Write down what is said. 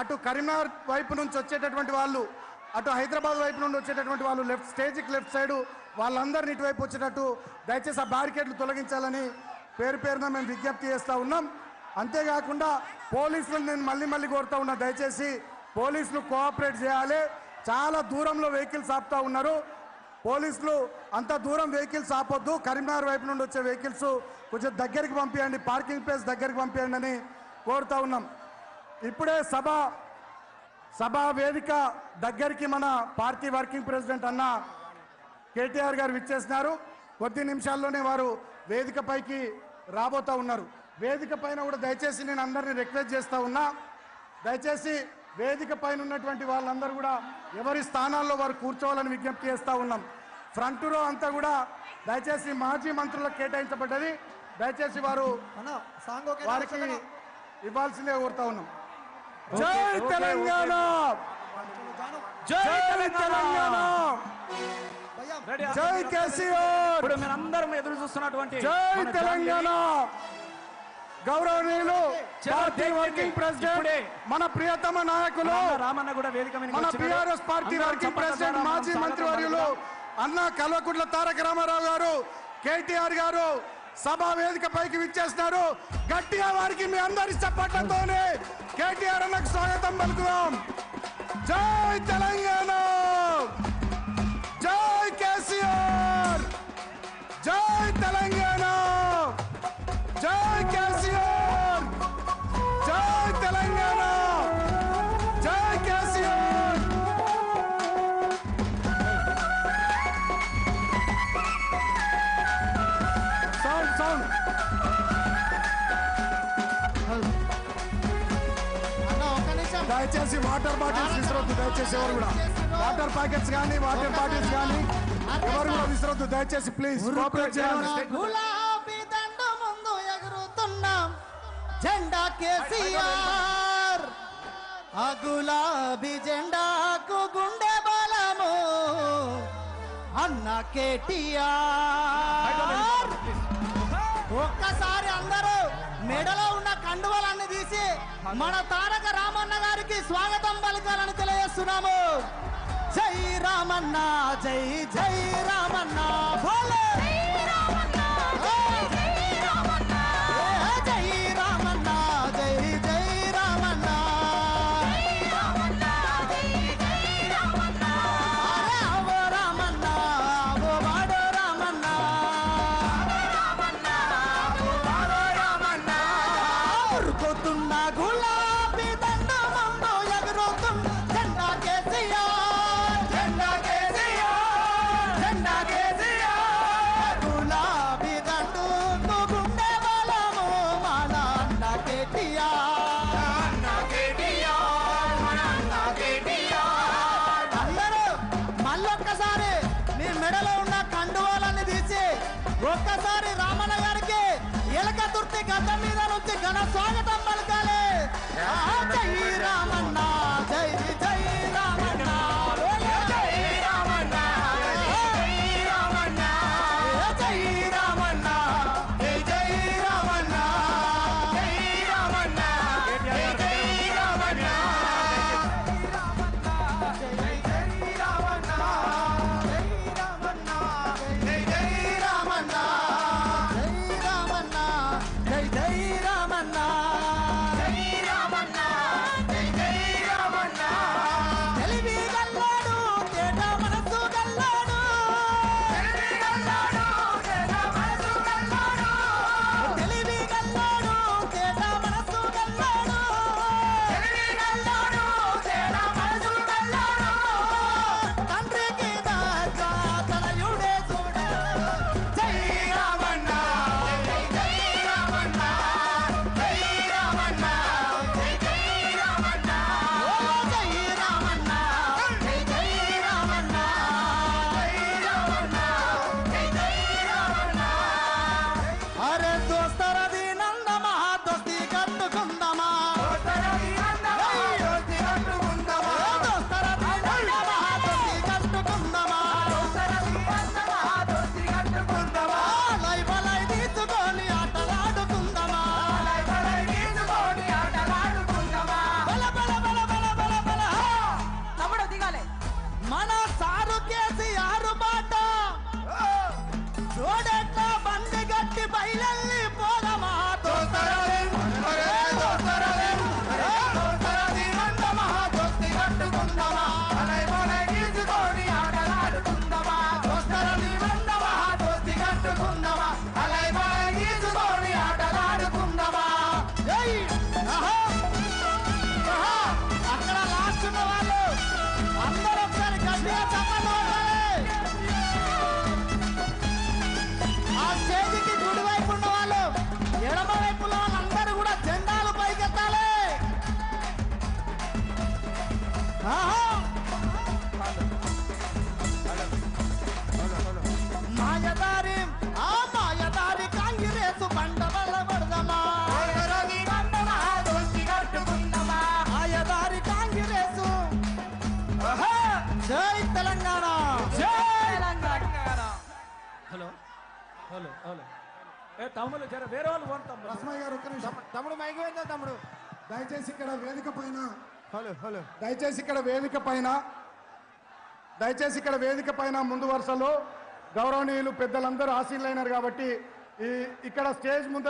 అటు కరీంనగర్ వైపు నుంచి వచ్చేటటువంటి వాళ్ళు అటు హైదరాబాద్ వైపు నుండి వచ్చేటటువంటి వాళ్ళు లెఫ్ట్ స్టేజ్కి లెఫ్ట్ సైడ్ వాళ్ళందరిని ఇటువైపు వచ్చేటట్టు దయచేసి ఆ బ్యారికేడ్లు తొలగించాలని పేరు పేరున మేము విజ్ఞప్తి చేస్తూ ఉన్నాం. అంతేకాకుండా పోలీసులను నేను మళ్ళీ మళ్ళీ కోరుతా ఉన్నా దయచేసి పోలీసులు కోఆపరేట్ చేయాలి. చాలా దూరంలో వెహికల్స్ ఆపుతా ఉన్నారు. పోలీసులు అంత దూరం వెహికల్స్ ఆపొద్దు కరీంనగర్ వైపు నుండి వచ్చే వెహికల్స్ కొంచెం దగ్గరికి పంపించండి పార్కింగ్ ప్లేస్ దగ్గరికి పంపించండి అని కోరుతా ఉన్నాం. ఇప్పుడే సభ సభా వేదిక దగ్గరికి మన పార్టీ వర్కింగ్ ప్రెసిడెంట్ అన్న కేటీఆర్ గారు విచ్చేసినారు. కొద్ది నిమిషాల్లోనే వారు వేదిక పైకి రాబోతా ఉన్నారు. వేదిక పైన కూడా దయచేసి నేను అందరిని రిక్వెస్ట్ చేస్తా ఉన్నా. దయచేసి వేదిక పైన ఉన్నటువంటి వాళ్ళందరూ కూడా ఎవరి స్థానాల్లో వారు కూర్చోవాలని విజ్ఞప్తి చేస్తా ఉన్నాం. ఫ్రంట్ రో అంతా కూడా దయచేసి మాజీ మంత్రులకు కేటాయించబడ్డది. దయచేసి వారు వారికి ఇవ్వాల్సిందే కోరుతా ఉన్నాం. జై తెలంగాణ! జై తెలంగాణ! జై కేసీఆర్! ఇప్పుడు మీరందరం ఎదురు చూస్తున్నటువంటి జై తెలంగాణ! గౌరవనీయులు పార్టీ వర్కింగ్ ప్రెసిడెంట్. మన ప్రియతమ నాయకులు రామన్న రామన్న కూడా వేదిక మన. బీఆర్ఎస్ పార్టీ అందరం వర్కింగ్ ప్రెసిడెంట్ మాజీ మంత్రివర్యులు అన్న కల్వకుంట్ల తారక రామారావు గారు కేటీఆర్ గారు సభా వేదిక పైకి విచ్చేస్తున్నారు. గట్టిగా వారికి మీ అందరి చప్పట్లతోనే కేటీఆర్ అన్నకు స్వాగతం పలుకుదాం. జై తెలంగాణ! జై కేసీఆర్! జై తెలంగాణ! జై కేసీఆర్! దయచేసి వాటర్ బాటిల్స్ విసరొద్దు దయచేసి ఎవరు కూడా. వాటర్ ప్యాకెట్స్ కానీ వాటర్ బాటిల్స్ కానీ ఎవరు కూడా విసరొద్దు దయచేసి ప్లీజ్. కోఆపరేట్ చేయాలి. గులాబీ దండ ముందు ఎగురుతున్నాం. జెండా కేసీఆర్. ఆ గులాబీ జెండాకు గుండె బలము. అన్న కేటీఆర్. ఒక్కసారి అందరూ మెడలో ఉన్న కండువలన్నీ తీసి మన తారక రామన్న గారికి స్వాగతం పలకాలని తెలియజేస్తున్నాము. జై రామన్న జై జై రామన్నా. అందరూ మళ్ళొక్కసారి మీ మెడలో ఉన్న కండువాలన్నీ తీసి ఒక్కసారి రామన్న గారికి ఎలక తుర్తి గద్ద మీద నుంచి ఘన స్వాగతం పలకాలి. ఆ, జై తెలంగాణ! జై తెలంగాణ! Hello hello hello. ఏ తమ్ముళ్ళు జర వేరే వాళ్ళు పోను తమ్ముళ్ళు రస్మయ్య గారు ఒక్క నిమిషం. తమ్ముడు మైకి తమ్ముడు? దయచేసి ఇక్కడ వేదిక పైన హలో హలో. దయచేసి ఇక్కడ వేదిక పైన దయచేసి ఇక్కడ వేదిక పైన ముందు వరుసలో గౌరవనీయులు పెద్దలందరూ ఆశీర్లైనారు కాబట్టి ఈ ఇక్కడ స్టేజ్ ముందర